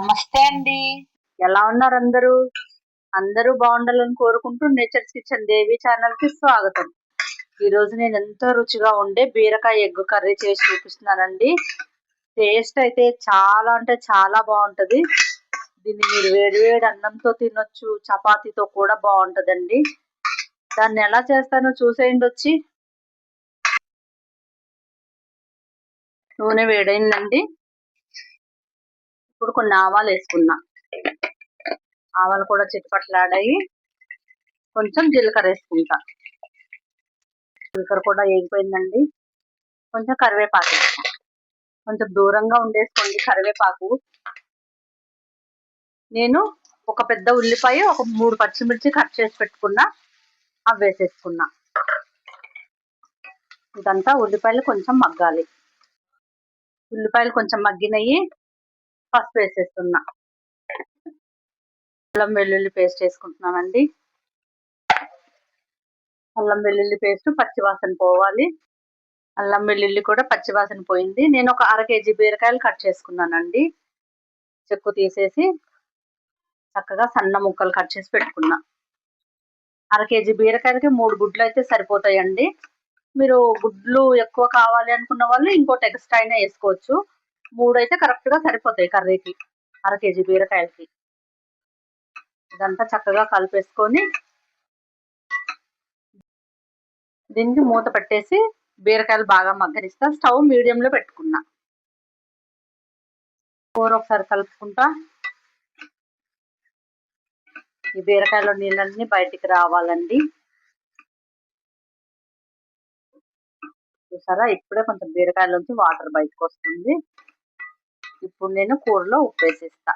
నమస్తే అండి. ఎలా ఉన్నారు అందరూ? అందరూ బాగుండాలని కోరుకుంటూ నేచర్స్ కిచెన్ దేవి ఛానల్కి స్వాగతం. ఈ రోజు నేను ఎంతో రుచిగా ఉండే బీరకాయ ఎగ్ కర్రీ చేసి చూపిస్తున్నానండి. టేస్ట్ అయితే చాలా అంటే చాలా బాగుంటది. దీన్ని మీరు వేడివేడి అన్నంతో తినొచ్చు చపాతీతో కూడా బాగుంటదండి. దాన్ని ఎలా చేస్తానో చూసేయండి వచ్చి. నూనె వేడైందండి. ఇప్పుడు కొన్ని ఆవాలు వేసుకున్నా. ఆవాలు కూడా చిట్టుపట్లాడాయి కొంచెం జీలకర్ర వేసుకుంటా. జీలకర్ర కూడా వేగిపోయిందండి. కొంచెం కరివేపాకు కొంచెం దూరంగా ఉండేసుకోండి కరివేపాకు. నేను ఒక పెద్ద ఉల్లిపాయ ఒక మూడు పచ్చిమిర్చి కట్ చేసి పెట్టుకున్నా. అవి వేసేసుకున్నా. ఇదంతా ఉల్లిపాయలు కొంచెం మగ్గాలి. ఉల్లిపాయలు కొంచెం మగ్గినవి పసుపు వేసేస్తున్నా. అల్లం వెల్లుల్లి పేస్ట్ వేసుకుంటున్నానండి అల్లం వెల్లుల్లి పేస్ట్ పచ్చివాసన పోవాలి. అల్లం వెల్లుల్లి కూడా పచ్చివాసన పోయింది. నేను ఒక అర కేజీ బీరకాయలు కట్ చేసుకున్నానండి. చెక్కు తీసేసి చక్కగా సన్న ముక్కలు కట్ చేసి పెట్టుకున్నా. అర కేజీ బీరకాయలకి మూడు గుడ్లు అయితే సరిపోతాయండి. మీరు గుడ్లు ఎక్కువ కావాలి అనుకున్న వాళ్ళు ఇంకోటి ఎక్స్ట్రా అయినా వేసుకోవచ్చు. మూడు అయితే కరెక్ట్గా సరిపోతాయి కర్రీకి. అర కేజీ బీరకాయలకి. ఇదంతా చక్కగా కలిపేసుకొని దీనికి మూత పెట్టేసి బీరకాయలు బాగా మగ్గరిస్తా స్టవ్ మీడియంలో పెట్టుకున్నా. కూర ఒకసారి కలుపుకుంటా. ఈ బీరకాయలో నీళ్ళన్నీ బయటికి రావాలండి. చూసారా? ఇప్పుడే కొంచెం బీరకాయలోంచి వాటర్ బయటకు వస్తుంది ఇప్పుడు నేను కూరలో ఉప్పు వేసేస్తా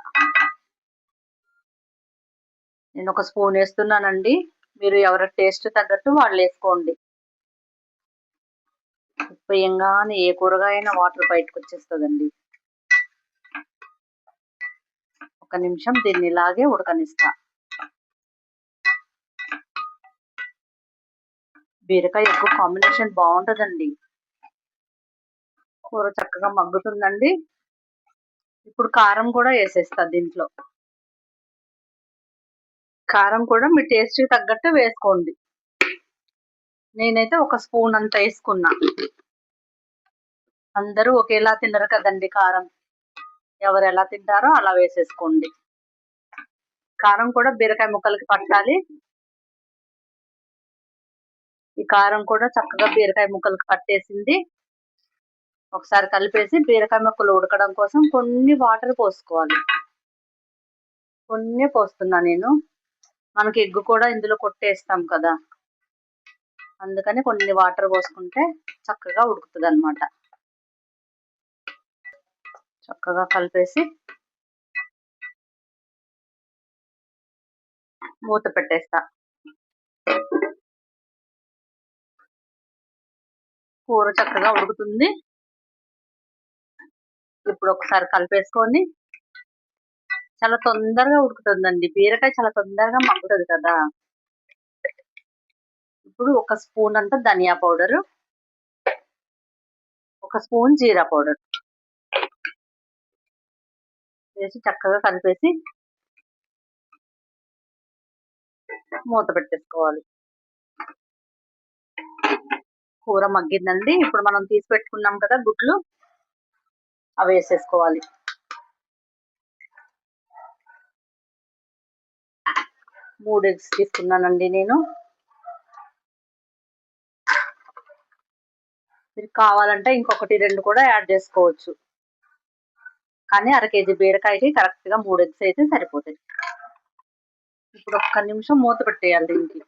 నేను ఒక స్పూన్ వేస్తున్నానండి. మీరు ఎవరి టేస్ట్ తగ్గట్టు వాళ్ళు వేసుకోండి. ఉప్పు వేయంగానే ఏ కూరగాయన వాటర్ బయటకు వచ్చేస్తుందండి ఒక నిమిషం దీన్ని ఇలాగే ఉడకనిస్తా. బీరకాయ ఎక్కువ కాంబినేషన్ బాగుంటుందండి. కూర చక్కగా మగ్గుతుందండి. ఇప్పుడు కారం కూడా వేసేస్తా దీంట్లో. కారం కూడా మీ టేస్ట్ తగ్గట్టు వేసుకోండి. నేనైతే ఒక స్పూన్ అంత వేసుకున్నా. అందరూ ఒకేలా తినరు కదండి కారం. ఎవరు ఎలా తింటారో అలా వేసేసుకోండి. కారం కూడా బీరకాయ ముక్కలకి పట్టాలి. ఈ కారం కూడా చక్కగా బీరకాయ ముక్కలకి పట్టేసింది. ఒకసారి కలిపేసి బీరకాయ ముక్కలు ఉడకడం కోసం కొన్ని వాటర్ పోసుకోవాలి. కొన్ని పోస్తున్నా నేను. మనకి ఎగ్గు కూడా ఇందులో కొట్టేస్తాం కదా. అందుకని కొన్ని వాటర్ పోసుకుంటే చక్కగా ఉడుకుతుంది అనమాట చక్కగా కలిపేసి మూత పెట్టేస్తా. కూర చక్కగా ఉడుకుతుంది. ఇప్పుడు ఒకసారి కలిపేసుకొని చాలా తొందరగా ఉడుకుతుందండి. బీరకాయ చాలా తొందరగా మగ్గుతుంది కదా. ఇప్పుడు ఒక స్పూన్ అంతా ధనియా పౌడర్ ఒక స్పూన్ జీరా పౌడర్ వేసి చక్కగా కలిపేసి మూత పెట్టేసుకోవాలి. కూర మగ్గిందండి. ఇప్పుడు మనం తీసి పెట్టుకున్నాం కదా గుడ్లు. అవి వేసేసుకోవాలి. మూడు ఎగ్స్ తీసుకున్నానండి నేను. మీరు కావాలంటే ఇంకొకటి రెండు కూడా యాడ్ చేసుకోవచ్చు. కానీ అర కేజీ బీరకాయకి కరెక్ట్గా మూడు ఎగ్స్ అయితే సరిపోతాయి. ఇప్పుడు ఒక్క నిమిషం మూత పెట్టేయాలి దీనికి.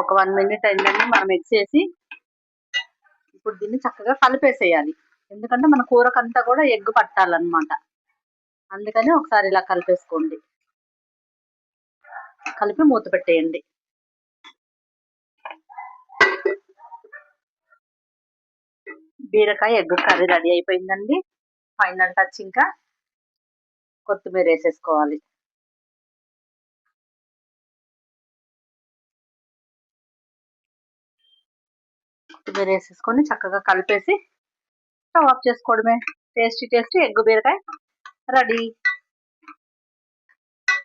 ఒక వన్ మినిట్ అయిందండి. మనం ఎగ్స్ వేసి ఇప్పుడు దీన్ని చక్కగా కలిపేసేయాలి. ఎందుకంటే మన కూరకంతా కూడా ఎగ్ పట్టాలన్నమాట. అందుకని ఒకసారి ఇలా కలిపేసుకోండి. కలిపి మూత పెట్టేయండి. బీరకాయ ఎగ్ కర్రీ రెడీ అయిపోయిందండి. ఫైనల్ టచ్ ఇంకా కొత్తిమీర వేసేసుకోవాలి కొత్తిమీర వేసేసుకొని చక్కగా కలిపేసి స్టవ్ ఆఫ్ చేసుకోవడమే. టేస్టీ టేస్టీ ఎగ్గు బీరకాయ రెడీ.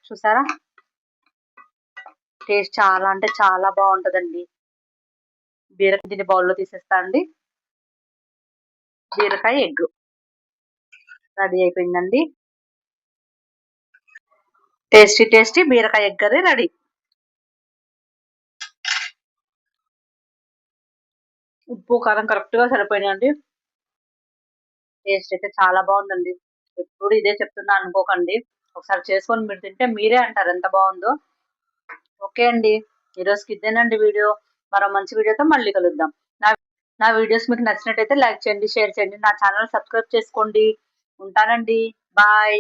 చూసారా? టేస్ట్ చాలా అంటే చాలా బాగుంటుందండి. బీరకాయ దీన్ని బౌల్లో తీసేస్తా అండి. బీరకాయ ఎగ్ రెడీ అయిపోయిందండి. టేస్టీ టేస్టీ బీరకాయ ఎగ్ కర్రీ రెడీ. ఉప్పు కారం కరెక్ట్గా సరిపోయినాయండి. టేస్ట్ అయితే చాలా బాగుందండి. ఎప్పుడు ఇదే చెప్తున్నా అనుకోకండి. ఒకసారి చేసుకొని మీరు తింటే మీరే అంటారు ఎంత బాగుందో. ఓకే అండి. ఈరోజుకి ఇదేనండి వీడియో. మరో మంచి వీడియోతో మళ్ళీ కలుద్దాం. నా నా వీడియోస్ మీకు నచ్చినట్టయితే లైక్ చేయండి షేర్ చేయండి. నా ఛానల్ సబ్స్క్రైబ్ చేసుకోండి. ఉంటానండి. బాయ్.